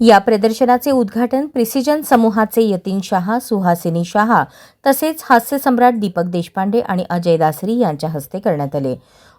या प्रदर्शनाचे उद्घाटन प्रिसिजन समूहाचे यतीन शहा सुहासिनी शहा तसेच हास्यसम्राट दीपक देशपांडे आणि अजय दासरी यांच्या हस्ते करण्यात आले.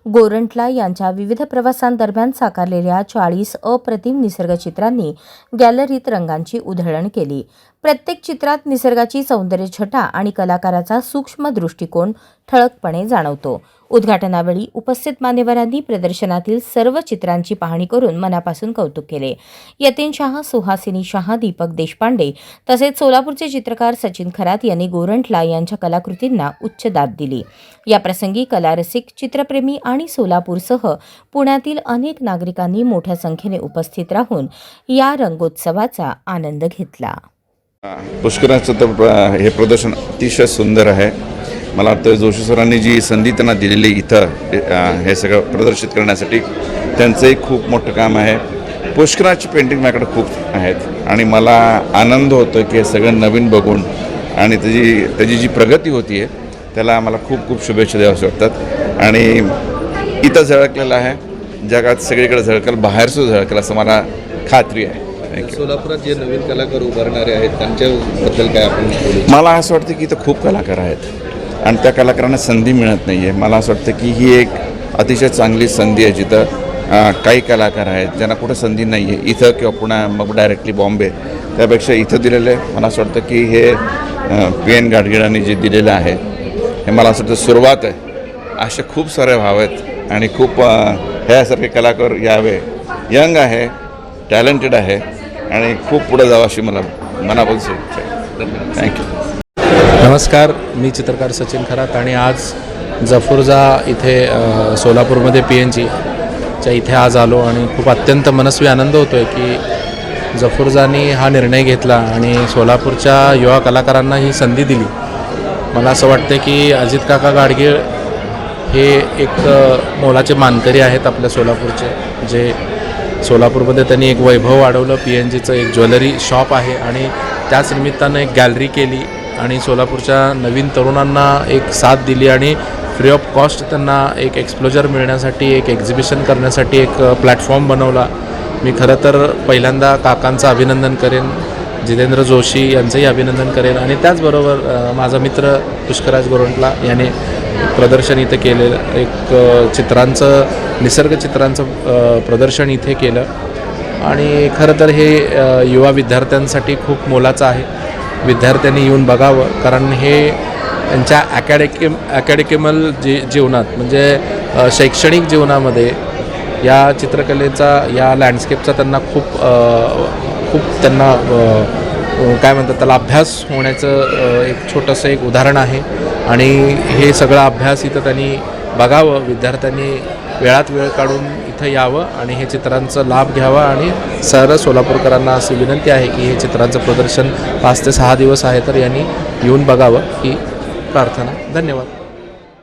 गोरंटला यांच्या विविध प्रवासांदरम्यान साकारलेल्या चाळीस अप्रतिम निसर्गचित्रांनी गॅलरीत रंगांची उधळण केली. प्रत्येक चित्रात निसर्गाची सौंदर्य छटा आणि कलाकाराचा सूक्ष्म दृष्टिकोन ठळकपणे जाणवतो. उद्घाटनावेळी उपस्थित मान्यवरांनी प्रदर्शनातील सर्व चित्रांची पाहणी करून मनापासून कौतुक केले. यतीन शहा सुहासिनी शहा दीपक देशपांडे तसेच सोलापूरचे चित्रकार सचिन खरात यांनी गोरंटला यांच्या कलाकृतींना उच्च दाद दिली. याप्रसंगी कलारसिक चित्रप्रेमी आणि आणि सोलापूरसह पुण्यातील अनेक नागरिकांनी मोठ्या संख्येने उपस्थित राहून या रंगोत्सवाचा आनंद घेतला. पुष्कराचं तर प्र- हे प्रदर्शन अतिशय सुंदर आहे. मला वाटतं जोशी सरांनी जी संधी त्यांना दिलेली इथं हे सगळं प्रदर्शित करण्यासाठी त्यांचंही खूप मोठं काम आहे. पुष्कराची पेंटिंग माझ्याकडे खूप आहेत. आणि मला आनंद होतो की हे सगळं नवीन बघून आणि त्याची त्याची जी प्रगती होती आहे त्याला मला खूप खूप शुभेच्छा द्याव्यास वाटतात. आणि इथं झळकलेलं आहे. जगात सगळीकडे झळकल बाहेरसुद्धा झळकल असं मला खात्री आहे. सोलापुरात जे नवीन कलाकार उभारणारे आहेत त्यांच्याबद्दल काय आपण मला असं वाटतं की इथं खूप कलाकार आहेत. आणि त्या कलाकारांना संधी मिळत नाही आहे मला असं वाटतं की ही एक अतिशय चांगली संधी आहे जिथं काही कलाकार आहेत ज्यांना कुठं संधी नाही आहे इथं किंवा पुन्हा मग डायरेक्टली बॉम्बे. त्यापेक्षा इथं दिलेलं आहे मला असं वाटतं की हे पी एन गाडगिळांनी जे दिलेलं आहे हे मला असं वाटतं सुरुवात आहे. असे खूप सारे भाव आहेत. आणि खूप ह्यासारखे कलाकार यावे. यंग आहे टॅलेंटेड आहे आणि खूप पुढे जावं अशी मला मनापासून शुभेच्छा आहे. थँक्यू नमस्कार मी चित्रकार सचिन खरात आणि आज जफुर्जा इथे सोलापूरमध्ये पी एन जीच्या इथे आज आलो आणि खूप अत्यंत मनस्वी आनंद होतो आहे की जफुर्जानी हा निर्णय घेतला आणि सोलापूरच्या युवा कलाकारांना ही संधी दिली. मला असं वाटतं की अजित काका गाडगीळ हे एक मोलाचे मानकरी आहेत आपल्या सोलापूरचे जे सोलापूरमध्ये त्यांनी एक वैभव वाढवलं. पी एन जीचं एक ज्वेलरी शॉप आहे आणि त्याच निमित्तानं एक गॅलरी केली आणि सोलापूरच्या नवीन तरुणांना एक साथ दिली आणि फ्री ऑफ कॉस्ट त्यांना एक एक्सप्लोजर मिळण्यासाठी एक एक्झिबिशन करण्यासाठी एक प्लॅटफॉर्म बनवला. मी खरं तर पहिल्यांदा काकांचं अभिनंदन करेन. जितेंद्र जोशी यांचंही अभिनंदन करेन आणि त्याचबरोबर माझा मित्र पुष्कराज गोरंटला याने प्रदर्शन इथे केलेलं एक चित्रांचं निसर्ग चित्रांचं प्रदर्शन इथे केलं. आणि खरं तर हे युवा विद्यार्थ्यांसाठी खूप मोलाचं आहे. विद्यार्थ्यांनी येऊन बघावं कारण हे त्यांच्या ॲकॅडेकिम ॲकॅडेकिमल जी जीवनात म्हणजे शैक्षणिक जीवनामध्ये या चित्रकलेचा या लँडस्केपचा त्यांना खूप खूप त्यांना काय म्हणतात त्याला अभ्यास होण्याचं एक छोटंसं एक उदाहरण आहे. आणि हे सगळा अभ्यास इथं त्यांनी बघावं विद्यार्थ्यांनी वेळात वेळ काढून इथं यावं आणि हे चित्रांचं लाभ घ्यावा. आणि सर सोलापूरकरांना अशी विनंती आहे की हे चित्रांचं प्रदर्शन पाच ते सहा दिवस आहे तर यांनी येऊन बघावं. ही प्रार्थना. धन्यवाद.